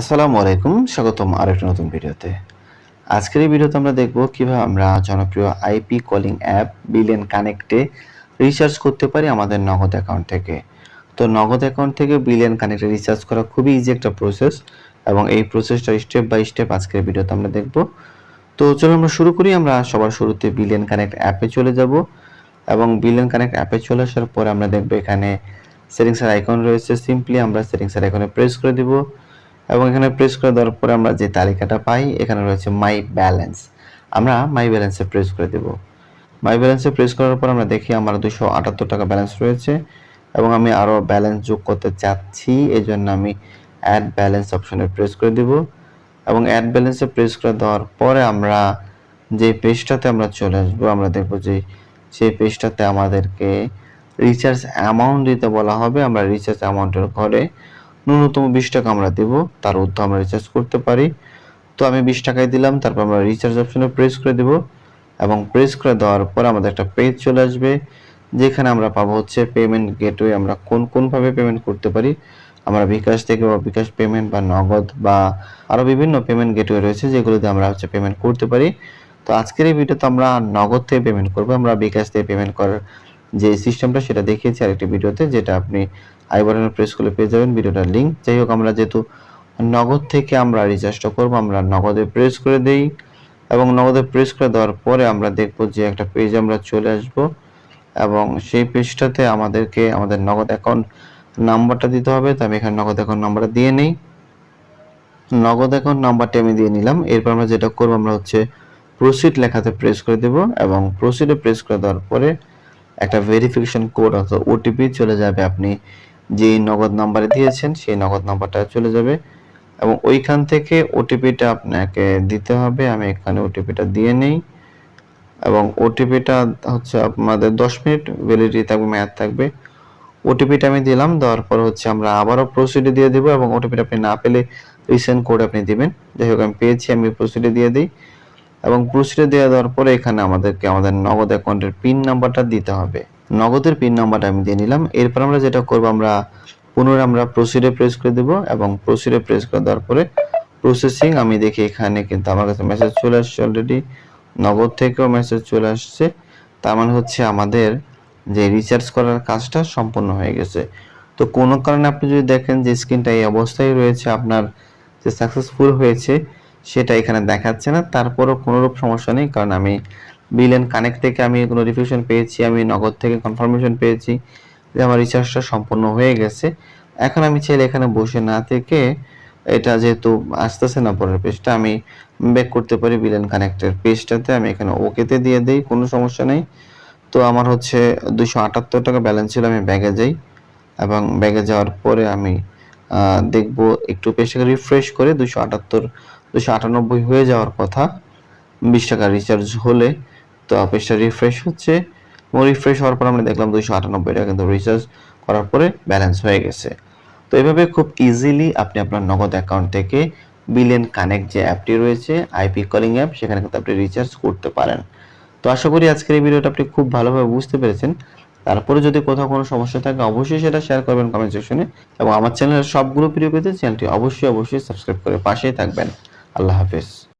আসসালামু আলাইকুম, স্বাগতম আরেকটা নতুন ভিডিওতে। আজকের এই ভিডিওতে আমরা দেখব কীভাবে আমরা জনপ্রিয় আইপি কলিং অ্যাপ বিলেন কানেক্টে রিচার্জ করতে পারি আমাদের নগদ অ্যাকাউন্ট থেকে। তো নগদ অ্যাকাউন্ট থেকে বিলিয়ন কানেক্টে রিচার্জ করা খুবই ইজি একটা প্রসেস এবং এই প্রসেসটা স্টেপ বাই স্টেপ আজকের ভিডিওতে আমরা দেখব। তো চলো আমরা শুরু করি, আমরা সবার শুরুতে বিলিয়ন কানেক্ট অ্যাপে চলে যাব এবং বিলিয়ন কানেক্ট অ্যাপে চলে আসার পরে আমরা দেখব এখানে সেটিংসের আইকন রয়েছে। সিম্পলি আমরা সেটিংসের আইকনে প্রেস করে দিব। এবং এখানে প্রেস করে দেওয়ার পরে আমরা যে তালিকাটা পাই, এখানে রয়েছে মাই ব্যালেন্স আমরা মাই ব্যালেন্সে প্রেস করে দেব। মাই ব্যালেন্সে প্রেস করার পর আমরা দেখি আমার দুশো আটাত্তর টাকা ব্যালেন্স রয়েছে এবং আমি আরও ব্যালেন্স যোগ করতে চাচ্ছি এই জন্য আমি অ্যাড ব্যালেন্স অপশনে প্রেস করে দিব। এবং অ্যাড ব্যালেন্সে প্রেস করে দেওয়ার পরে আমরা যে পেজটাতে আমরা চলে আসব, আমরা দেখব যে সেই পেজটাতে আমাদেরকে রিচার্জ অ্যামাউন্ট দিতে বলা হবে। আমরা রিচার্জ অ্যামাউন্টের ঘরে ন্যূনতম বিশ টাকা আমরা দেবো, তার ঊর্ধ্বে আমরা রিচার্জ করতে পারি। তো আমি বিশ টাকায় দিলাম, তারপর আমরা রিচার্জ অপশনে প্রেস করে দেব। এবং প্রেস করে দেওয়ার পর আমাদের একটা পেজ চলে আসবে, যেখানে আমরা পাবো হচ্ছে পেমেন্ট গেটওয়ে আমরা কোন কোনভাবে পেমেন্ট করতে পারি। আমরা বিকাশ থেকে বা বিকাশ পেমেন্ট বা নগদ বা আরও বিভিন্ন পেমেন্ট গেটওয়ে রয়েছে, যেগুলোতে আমরা হচ্ছে পেমেন্ট করতে পারি। তো আজকের এই ভিডিওতে আমরা নগদ থেকে পেমেন্ট করব, আমরা বিকাশ থেকে পেমেন্ট করার যে সিস্টেমটা সেটা দেখিয়েছি আরেকটি ভিডিওতে যেটা আপনি আই বাটনে প্রেস করলে পেয়ে যাবেন ভিডিওটার লিঙ্ক যাই হোক, আমরা যেহেতু নগদ থেকে আমরা রিচার্জটা করব, আমরা নগদে প্রেস করে দেই এবং নগদে প্রেস করে দেওয়ার পরে আমরা দেখব যে একটা পেজ আমরা চলে আসব এবং সেই পেজটাতে আমাদেরকে আমাদের নগদ অ্যাকাউন্ট নাম্বারটা দিতে হবে। তো আমি এখানে নগদ অ্যাকাউন্ট নাম্বারটা দিয়ে নেই। নগদ অ্যাকাউন্ট নাম্বারটা আমি দিয়ে নিলাম। এরপর আমরা যেটা করব, আমরা হচ্ছে প্রসিড লেখাতে প্রেস করে দেব এবং প্রসিডে প্রেস করে দেওয়ার পরে একটা ভেরিফিকেশন কোড অর্থাৎ ওটিপি চলে যাবে। আপনি যেই নগদ নাম্বারে দিয়েছেন, সেই নগদ নাম্বারটা চলে যাবে। এবং ওইখান থেকে ওটিপিটা আপনাকে দিতে হবে। আমি এখানে ওটিপিটা দিয়ে নেই। এবং ওটিপিটা হচ্ছে আপনাদের দশ মিনিট ভ্যালিডিটি থাকবে, মেয়াদ থাকবে। ওটিপিটা আমি দিলাম, দেওয়ার পর হচ্ছে আমরা আবারও প্রসিডে দিয়ে দেবো এবং ওটিপিটা আপনি না পেলে রিসেন্ট কোড আপনি দিবেন। যাই হোক, আমি পেয়েছি, আমি প্রসিডে দিয়ে দিই। এবং প্রসিডে দিয়ে দেওয়ার পরে এখানে আমাদেরকে আমাদের নগদ অ্যাকাউন্টের পিন নাম্বারটা দিতে হবে। নগদের পিন নাম্বারটা আমি দিয়ে নিলাম। এরপর আমরা যেটা করব, আমরা পুনরায় আমরা প্রসিডে প্রেস করে দেব এবং প্রসিডে প্রেস করে দেওয়ার পরে প্রসেসিং আমি দেখি এখানে কিন্তু আমার কাছে মেসেজ চলে আসছে অলরেডি নগদ থেকেও মেসেজ চলে আসছে। তার মানে হচ্ছে আমাদের যে রিচার্জ করার কাজটা সম্পূর্ণ হয়ে গেছে। তো কোনো কারণে আপনি যদি দেখেন যে স্ক্রিনটা এই অবস্থায় রয়েছে, আপনার যে সাকসেসফুল হয়েছে, সেটা এখানে দেখাচ্ছে না। তারপরও কোনোরূপ সমস্যা নেই, কারণ আমি বিল অ্যান্ড কানেক্ট থেকে আমি নোটিফিকেশন পেয়েছি, আমি নগদ থেকে কনফার্মেশন পেয়েছি যে আমার রিচার্জটা সম্পূর্ণ হয়ে গেছে। এখন আমি চাইলে এখানে বসে না থেকে এটা যেহেতু আসতেছে না পরের পেজটা আমি ব্যাক করতে পারি বিল অ্যান্ড কানেক্টের পেজটাতে আমি এখানে ওকেতে দিয়ে দিই, কোনো সমস্যা নেই। তো আমার হচ্ছে দুশো আটাত্তর টাকা ব্যালেন্স ছিল, আমি ব্যাগে যাই এবং ব্যাগে যাওয়ার পরে আমি দেখব একটু পেজটাকে রিফ্রেশ করে দুশো আটাত্তর দুশো আটানব্বই হয়ে যাওয়ার কথা। বিশ টাকা রিচার্জ হলে তো পেজটা রিফ্রেশ হচ্ছে। এবং রিফ্রেশ হওয়ার পর আমরা দেখলাম দুইশো আটানব্বই টাকা কিন্তু রিচার্জ করার পরে ব্যালেন্স হয়ে গেছে। তো এভাবে খুব ইজিলি আপনি আপনার নগদ অ্যাকাউন্ট থেকে বিলিয়ন কানেক্ট যে অ্যাপটি রয়েছে আইপি কলিং অ্যাপ সেখানে কিন্তু আপনি রিচার্জ করতে পারেন। তো আশা করি আজকের এই ভিডিওটা আপনি খুব ভালোভাবে বুঝতে পেরেছেন। তারপরে যদি কোথাও কোনো সমস্যা থাকে, অবশ্যই সেটা শেয়ার করবেন কমেন্ট সেকশনে এবং আমার চ্যানেলের সবগুলো ভিডিও পেতে চ্যানেলটি অবশ্যই অবশ্যই সাবস্ক্রাইব করে পাশেই থাকবেন। আল্লাহ হাফেজ।